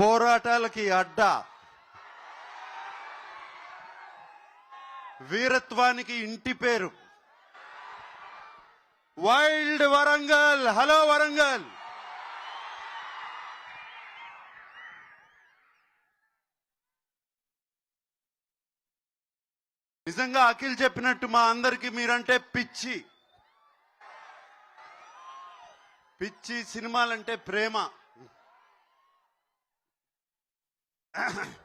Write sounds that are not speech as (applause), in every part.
పోరాటాలకి అడ్డ. వీరత్వానికి ఇంటి పేరు. Wild Warangal hello Warangal. నిజంగా అఖిల్ చెప్పినట్టు మా అందరికి మీరంటే పిచ్చి. పిచ్చి సినిమాలంటే ప్రేమ. (coughs)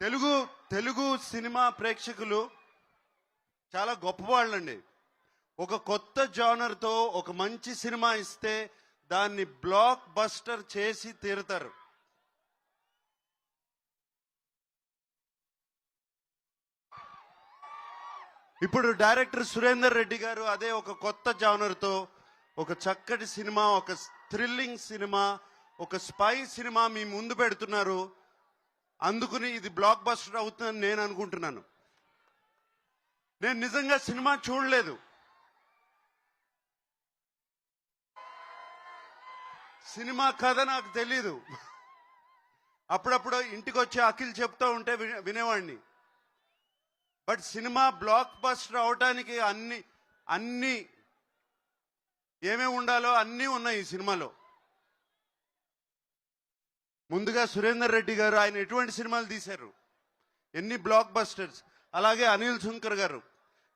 తెలుగు తెలుగు సినిమా ప్రేక్షకులు చాలా గొప్పవాళ్ళండి. ఒక కొత్త జానర్తో ఒక మంచి సినిమా ఇస్తే దాన్ని బ్లాక్ బస్టర్ చేసి తీరుతారు. ఇప్పుడు డైరెక్టర్ సురేందర్ రెడ్డి గారు అదే ఒక కొత్త జానర్తో ఒక చక్కటి సినిమా ఒక థ్రిల్లింగ్ సినిమా ఒక స్పై సినిమా మీ ముందు పెడుతున్నారు. అందుకుని ఇది బ్లాక్ బస్టర్ అవుతుందని నేను అనుకుంటున్నాను. నేను నిజంగా సినిమా చూడలేదు. సినిమా కథ నాకు తెలీదు. అప్పుడప్పుడు ఇంటికి వచ్చి అఖిల్ చెప్తూ ఉంటే వినేవాడిని. బట్ సినిమా బ్లాక్ బస్టర్ అవటానికి అన్ని అన్ని ఏమేమి ఉండాలో అన్నీ ఉన్నాయి ఈ సినిమాలో. ముందుగా సురేందర్ రెడ్డి గారు ఆయన ఎటువంటి సినిమాలు తీశారు? ఎన్ని బ్లాక్ బస్టర్స్ అలాగే అనిల్ శంకర్ గారు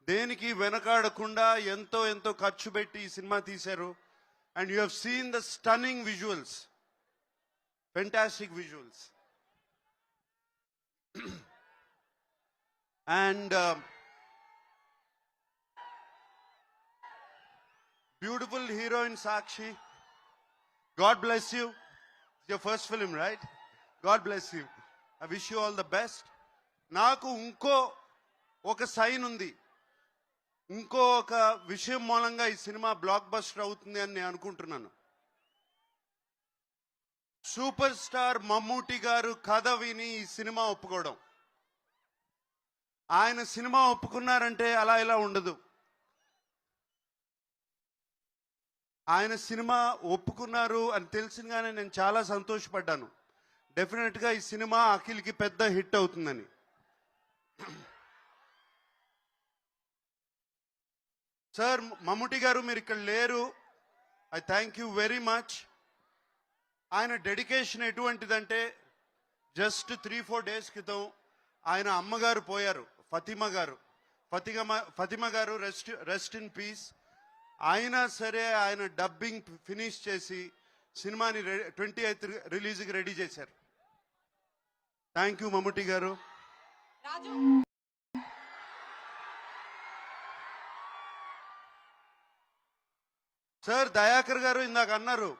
దేనికి వెనకాడకుండా ఎంతో ఎంతో ఖర్చు పెట్టి ఈ సినిమా తీశారు? And you have seen the stunning visuals fantastic visuals and beautiful heroine Sakshi God bless you your first film right God bless you I wish you all the best నాకు ఇంకో ఒక సైన్ ఉంది. ఇంకో ఒక విషయం మూలంగా ఈ సినిమా బ్లాక్ బస్టర్ అవుతుంది అని నేను అనుకుంటున్నాను. సూపర్ స్టార్ మమ్మూటి గారు కథ విని ఈ సినిమా ఒప్పుకోవడం. ఆయన సినిమా ఒప్పుకున్నారంటే అలా ఇలా ఉండదు. ఆయన సినిమా ఒప్పుకున్నారు అని తెలిసినగానే నేను చాలా సంతోషపడ్డాను. డెఫినెట్గా ఈ సినిమా అఖిల్కి పెద్ద హిట్ అవుతుందని. సార్ మమ్ముటి గారు మీరు ఇక్కడ లేరు. I thank you very much ఆయన డెడికేషన్ ఎటువంటిదంటే జస్ట్ త్రీ ఫోర్ డేస్ క్రితం ఆయన అమ్మగారు పోయారు ఫతిమ గారు ఫతిమ ఫతిమ గారు రెస్ట్ రెస్ట్ ఇన్ పీస్ అయినా సరే ఆయన డబ్బింగ్ ఫినిష్ చేసి సినిమాని ట్వంటీ ఎయిత్ రిలీజ్కి రెడీ చేశారు. థ్యాంక్ యూ మమ్ముటి గారు. సార్ దయాకర్ గారు ఇందాక అన్నారు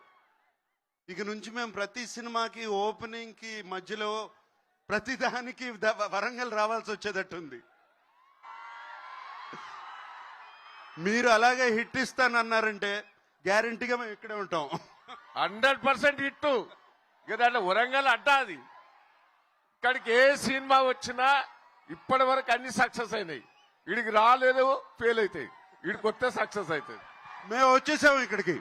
ఇక నుంచి మేము ప్రతి సినిమాకి ఓపెనింగ్కి మధ్యలో ప్రతి దానికి వరంగల్ రావాల్సి వచ్చేటట్టుంది. మీరు అలాగే హిట్ ఇస్తానన్నారంటే గ్యారంటీగా మేము ఇక్కడే ఉంటాం. Hundred percent hit. ఇక దాంట్లో వరంగల్ అడ్డా అది. ఇక్కడికి ఏ సినిమా వచ్చినా ఇప్పటి వరకు అన్ని సక్సెస్ అయినాయి. వీడికి రాలేదు ఫెయిల్ అవుతాయి వీడికి వస్తే సక్సెస్ అవుతుంది. మేము వచ్చేసాము ఇక్కడికి.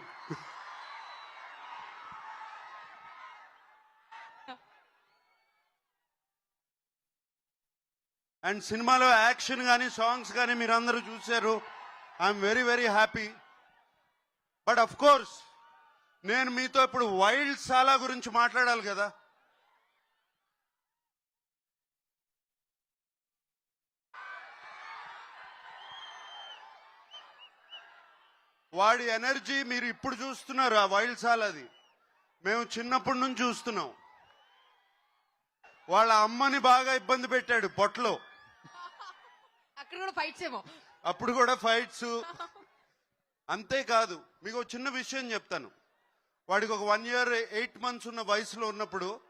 అండ్ సినిమాలో యాక్షన్ కానీ సాంగ్స్ కానీ మీరు అందరూ చూశారు. I'm very very happy but of course నేను మీతో ఇప్పుడు వైల్డ్ సాలా గురించి మాట్లాడాలి కదా. వాడి ఎనర్జీ మీరు ఇప్పుడు చూస్తున్నారు ఆ వైల్డ్ సాల్ అది మేము చిన్నప్పటి నుంచి చూస్తున్నాం. వాళ్ళ అమ్మని బాగా ఇబ్బంది పెట్టాడు పొట్లో అక్కడ కూడా ఫైట్స్ ఏమో. అప్పుడు కూడా ఫైట్స్. అంతేకాదు మీకు చిన్న విషయం చెప్తాను. వాడికి ఒక వన్ ఇయర్ ఎయిట్ మంత్స్ ఉన్న వయసులో ఉన్నప్పుడు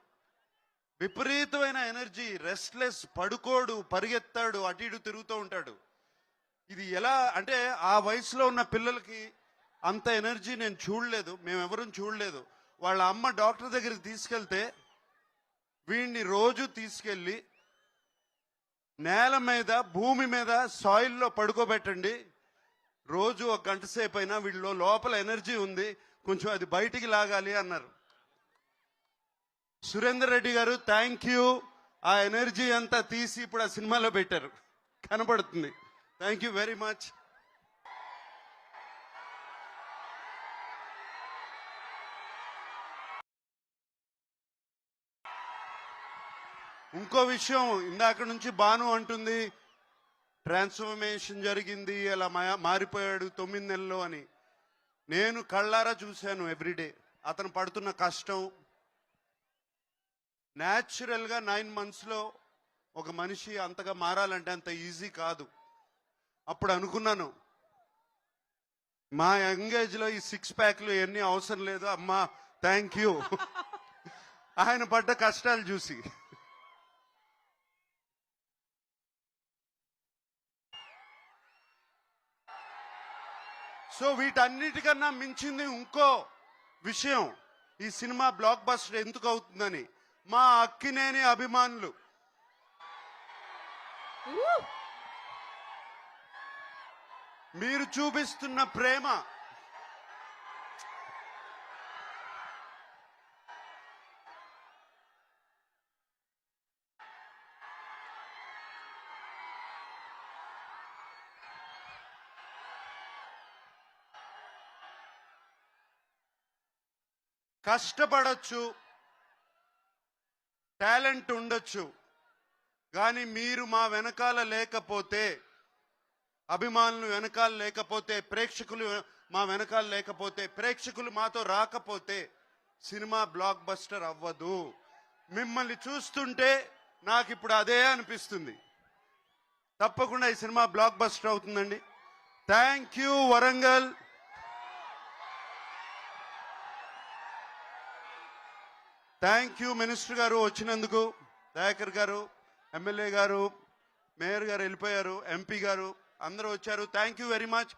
విపరీతమైన ఎనర్జీ రెస్ట్లెస్ పడుకోడు పరిగెత్తాడు అటు ఇటు తిరుగుతూ ఉంటాడు. ఇది ఎలా అంటే ఆ వయసులో ఉన్న పిల్లలకి అంత ఎనర్జీ నేను చూడలేదు మేమెవరూ చూడలేదు. వాళ్ళ అమ్మ డాక్టర్ దగ్గరికి తీసుకెళ్తే వీడిని రోజు తీసుకెళ్ళి నేల మీద భూమి మీద సాయిల్లో పడుకోబెట్టండి. రోజు ఒక గంట సేపు అయినా వీళ్ళు లోపల ఎనర్జీ ఉంది. కొంచెం అది బయటికి లాగాలి అన్నారు. సురేందర్ రెడ్డి గారు థ్యాంక్ యూ. ఆ ఎనర్జీ అంతా తీసి ఇప్పుడు ఆ సినిమాలో పెట్టారు. కనబడుతుంది థ్యాంక్ యూ వెరీ మచ్. ఇంకో విషయం ఇందాక నుంచి బాను అంటుంది ట్రాన్స్ఫర్మేషన్ జరిగింది అలా మారిపోయాడు తొమ్మిది నెలల్లో అని. నేను కళ్ళారా చూశాను ఎవ్రీడే అతను పడుతున్న కష్టం. న్యాచురల్గా నైన్ మంత్స్లో ఒక మనిషి అంతగా మారాలంటే అంత ఈజీ కాదు. అప్పుడు అనుకున్నాను మా యంగేజ్లో ఈ సిక్స్ ప్యాక్లు ఎన్ని అవసరం లేదు అమ్మా థ్యాంక్ యూ. ఆయన పడ్డ కష్టాలు చూసి. సో వీటన్నిటికన్నా మించింది ఇంకో విషయం ఈ సినిమా బ్లాక్ బస్టర్ ఎందుకు అవుతుందని. మా అక్కినేని అభిమానులు. మీరు చూపిస్తున్న ప్రేమ కష్టపడచ్చు. టాలెంట్ ఉండొచ్చు. కానీ మీరు మా వెనకాల లేకపోతే అభిమానులు వెనకాల లేకపోతే ప్రేక్షకులు మా వెనకాల లేకపోతే ప్రేక్షకులు మాతో రాకపోతే సినిమా బ్లాక్ బస్టర్ అవ్వదు. మిమ్మల్ని చూస్తుంటే నాకు ఇప్పుడు అదే అనిపిస్తుంది. తప్పకుండా ఈ సినిమా బ్లాక్ బస్టర్ అవుతుందండి. Thank you Warangal. Thank you minister గారు వచ్చినందుకు దయాకర్ గారు ఎమ్మెల్యే గారు మేయర్ గారు వెళ్ళిపోయారు ఎంపీ గారు అందరూ వచ్చారు. Thank you very much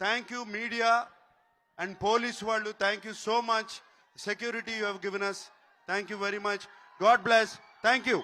thank you media and police వాళ్ళు. Thank you so much security you have given us thank you very much God bless thank you